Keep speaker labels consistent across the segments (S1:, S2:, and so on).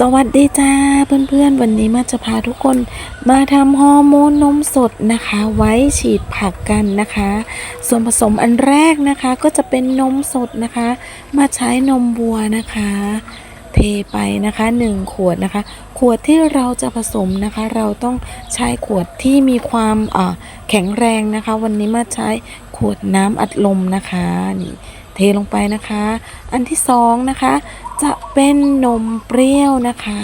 S1: สวัสดีจ้าเพื่อนๆ วันนี้มาจะพาทุกคนมาทำฮอร์โมนนมสดนะคะ ไว้ฉีดผักกันนะคะ ส่วนผสมอันแรกนะคะก็จะเป็นนมสดนะคะ มาใช้นมวัวนะคะ เทไปนะคะ 1 ขวดนะคะ ขวดที่เราจะผสมนะคะ เราต้องใช้ขวดที่มีความอ่าแข็งแรงนะคะ วันนี้มาใช้ขวดน้ำอัดลมนะคะนี่ เทลงไปนะคะ อันที่สองนะคะ จะเป็นนมเปรี้ยวนะคะ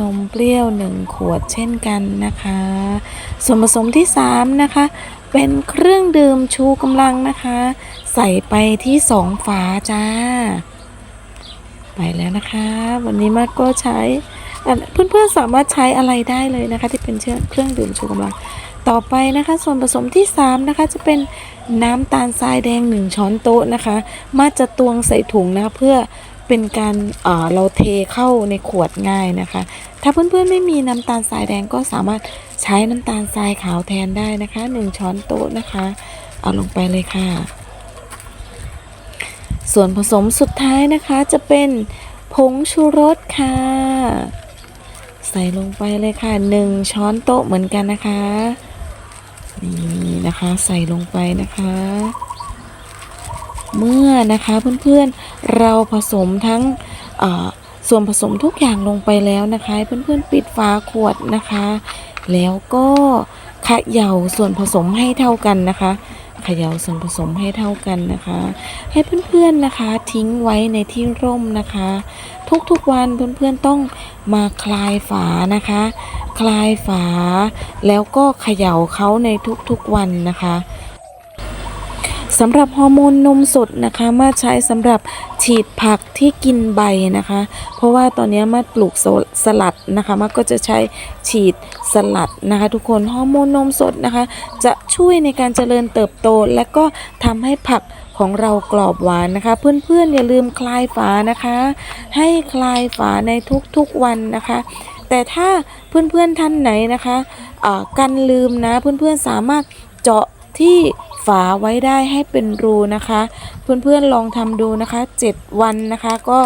S1: นมเปรี้ยว1ขวดเช่นกันนะคะ ส่วนผสมที่3นะคะ เป็นเครื่องดื่มชูกำลังนะคะ ใส่ไปที่2ฝาจ้า ไปแล้วนะคะ วันนี้มาก็ใช้เพื่อนๆสามารถใช้อะไรได้เลยนะคะ ที่เป็นเชื่อเครื่องดื่มชูกำลัง ต่อไปนะคะส่วนผสมที่ 3 นะคะ จะเป็นน้ำตาลทรายแดง 1 ช้อนโต๊ะนะคะ มาจะตวงใส่ถุงนะะเพื่อเป็นการเเราเทเข้าในขวดง่ายนะคะ ถ้าเพื่อนๆไม่มีน้ำตาลทรายแดงก็สามารถใช้น้ำตาลทรายขาวแทนได้นะคะ 1 ช้อนโต๊ะนะคะ เอาลงไปเลยค่ะ ส่วนผสมสุดท้ายนะคะจะเป็นผงชูรสค่ะใส่ลงไปเลยค่ะ 1 ช้อนโต๊ะเหมือนกันนะคะ นี่นะคะใส่ลงไปนะคะ เมื่อนะคะเพื่อนๆเราผสมทั้งส่วนผสมทุกอย่างลงไปแล้วนะคะเพื่อนๆปิดฝาขวดนะคะ แล้วก็เขย่าส่วนผสมให้เท่ากันนะคะ เขย่าส่วนผสมให้เท่ากันนะคะ ให้เพื่อนๆนะคะ ทิ้งไว้ในที่ร่มนะคะ ทุกๆวันเพื่อนๆต้องมาคลายฝานะคะ คลายฝา แล้วก็เขย่าเขาในทุกๆวันนะคะ สำหรับฮอร์โมนนมสดนะคะมาใช้สำหรับฉีดผักที่กินใบนะคะ เพราะว่าตอนนี้มาปลูกสลัดนะคะมาก็จะใช้ฉีดสลัดนะคะ ทุกคนฮอร์โมนนมสดนะคะ จะช่วยในการเจริญเติบโต และก็ทำให้ผักของเรากรอบหวานนะคะ เพื่อนๆอย่าลืมคลายฝานะคะ ให้คลายฝาในทุกๆวันนะคะ แต่ถ้าเพื่อนๆท่านไหนนะคะกันลืมนะเพื่อนๆสามารถเจาะที่ ฝาไว้ได้ให้เป็นรูนะคะ เพื่อนๆลองทำดูนะคะ 7 วันนะคะ ก็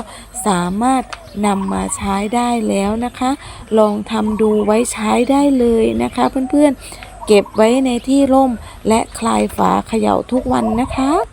S1: สามารถนำมาใช้ได้แล้วนะคะ ลองทำดูไว้ใช้ได้เลยนะคะ เพื่อนๆเก็บไว้ในที่ร่มและคลายฝาเขย่าทุกวันนะคะ